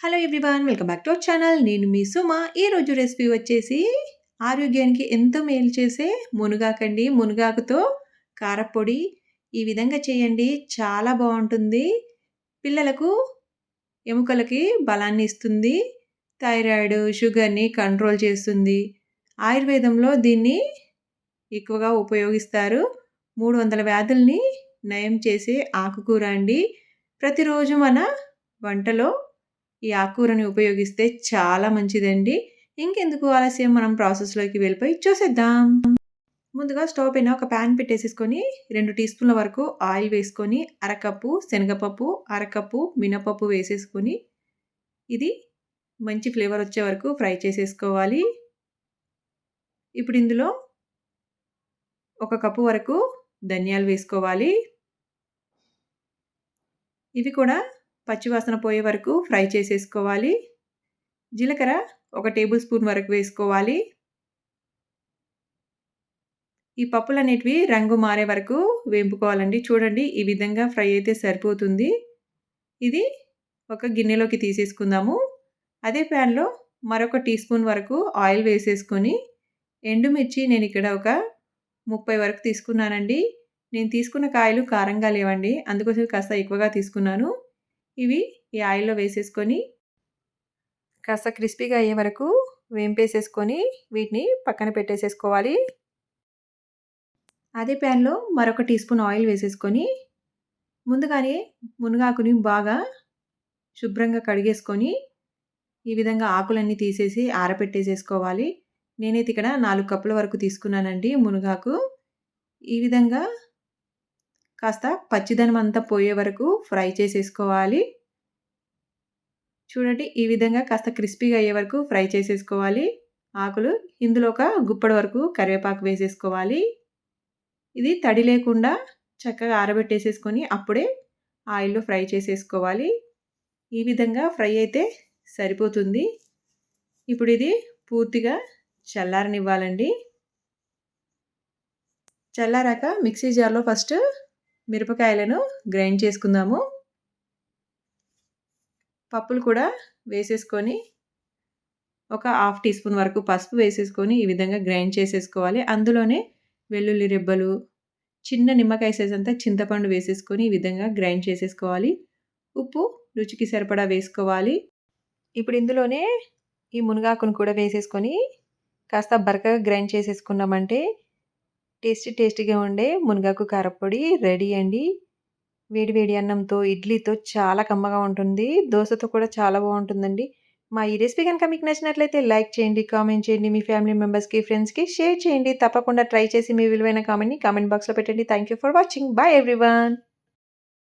Hello everyone welcome back to our channel నేను మీ సుమ. ఈరోజు రెసిపీ వచ్చేసి ఆరోగ్యానికి ఎంతో మేలు చేసే మునగాకండి. మునగాకుతో కారపొడి ఈ విధంగా చేయండి. చాలా బాగుంటుంది. పిల్లలకు ఎముకలకి బలాన్ని ఇస్తుంది. థైరాయిడ్ షుగర్ని కంట్రోల్ చేస్తుంది. ఆయుర్వేదంలో దీన్ని ఎక్కువగా ఉపయోగిస్తారు. మూడు వందల వ్యాధుల్ని నయం చేసే ఆకుకూర అండి. ప్రతిరోజు మన వంటలో ఈ ఆకుకూరని ఉపయోగిస్తే చాలా మంచిదండి. ఇంకెందుకు ఆలస్యం? మనం ప్రాసెస్లోకి వెళ్ళిపోయి చూసేద్దాం. ముందుగా స్టవ్ పైన ఒక ప్యాన్ పెట్టేసేసుకొని రెండు టీ స్పూన్ల వరకు ఆయిల్ వేసుకొని అరకప్పు శనగపప్పు అరకప్పు మినపప్పు వేసేసుకొని ఇది మంచి ఫ్లేవర్ వచ్చే వరకు ఫ్రై చేసేసుకోవాలి. ఇప్పుడు ఇందులో ఒక కప్పు వరకు ధనియాలు వేసుకోవాలి. ఇవి కూడా పచ్చివాసన పోయే వరకు ఫ్రై చేసేసుకోవాలి. జీలకర్ర ఒక టేబుల్ స్పూన్ వరకు వేసుకోవాలి. ఈ పప్పులు అనేటివి రంగు మారే వరకు వేంపుకోవాలండి. చూడండి ఈ విధంగా ఫ్రై అయితే సరిపోతుంది. ఇది ఒక గిన్నెలోకి తీసేసుకుందాము. అదే ప్యాన్లో మరొక టీ స్పూన్ వరకు ఆయిల్ వేసేసుకొని ఎండుమిర్చి నేను ఇక్కడ ఒక ముప్పై వరకు తీసుకున్నానండి. నేను తీసుకున్న కాయలు కారంగా లేవండి. అందుకోసం కాస్త ఎక్కువగా తీసుకున్నాను. ఇవి ఈ ఆయిల్లో వేసేసుకొని కాస్త క్రిస్పీగా అయ్యే వరకు వేంపేసేసుకొని వీటిని పక్కన పెట్టేసేసుకోవాలి. అదే ప్యాన్లో మరొక టీ స్పూన్ ఆయిల్ వేసేసుకొని ముందుగానే మునగాకుని బాగా శుభ్రంగా కడిగేసుకొని ఈ విధంగా ఆకులన్నీ తీసేసి ఆరపెట్టేసేసుకోవాలి. నేనైతే ఇక్కడ నాలుగు కప్పుల వరకు తీసుకున్నానండి మునగాకు. ఈ విధంగా కాస్త పచ్చిదనం అంతా పోయే వరకు ఫ్రై చేసేసుకోవాలి. చూడండి ఈ విధంగా కాస్త క్రిస్పీగా అయ్యే వరకు ఫ్రై చేసేసుకోవాలి. ఆకులు ఇందులో ఒక గుప్పడి వరకు కరివేపాకు వేసేసుకోవాలి. ఇది తడి లేకుండా చక్కగా ఆరబెట్టేసేసుకొని అప్పుడే ఆయిల్లో ఫ్రై చేసేసుకోవాలి. ఈ విధంగా ఫ్రై అయితే సరిపోతుంది. ఇప్పుడు ఇది పూర్తిగా చల్లారనివ్వాలండి. చల్లారాక మిక్సీ జార్లో ఫస్ట్ మిరపకాయలను గ్రైండ్ చేసుకుందాము. పప్పులు కూడా వేసేసుకొని ఒక హాఫ్ టీ స్పూన్ వరకు పసుపు వేసేసుకొని ఈ విధంగా గ్రైండ్ చేసేసుకోవాలి. అందులోనే వెల్లుల్లి రెబ్బలు చిన్న నిమ్మకాయ సైజ్ అంతా చింతపండు వేసేసుకొని ఈ విధంగా గ్రైండ్ చేసేసుకోవాలి. ఉప్పు రుచికి సరిపడా వేసుకోవాలి. ఇప్పుడు ఇందులోనే ఈ మునగాకును కూడా వేసేసుకొని కాస్త బరకగా గ్రైండ్ చేసేసుకున్నామంటే టేస్టీ టేస్టీగా ఉండే మునగాకు కారపొడి రెడీ అండి. వేడి వేడి అన్నంతో ఇడ్లీతో చాలా కమ్మగా ఉంటుంది. దోశతో కూడా చాలా బాగుంటుందండి. మా ఈ రెసిపీ కనుక మీకు నచ్చినట్లయితే లైక్ చేయండి కామెంట్ చేయండి మీ ఫ్యామిలీ మెంబర్స్కి ఫ్రెండ్స్కి షేర్ చేయండి. తప్పకుండా ట్రై చేసి మీ విలువైన కామెంట్ని కామెంట్ బాక్స్లో పెట్టండి. Thank you for watching. Bye everyone.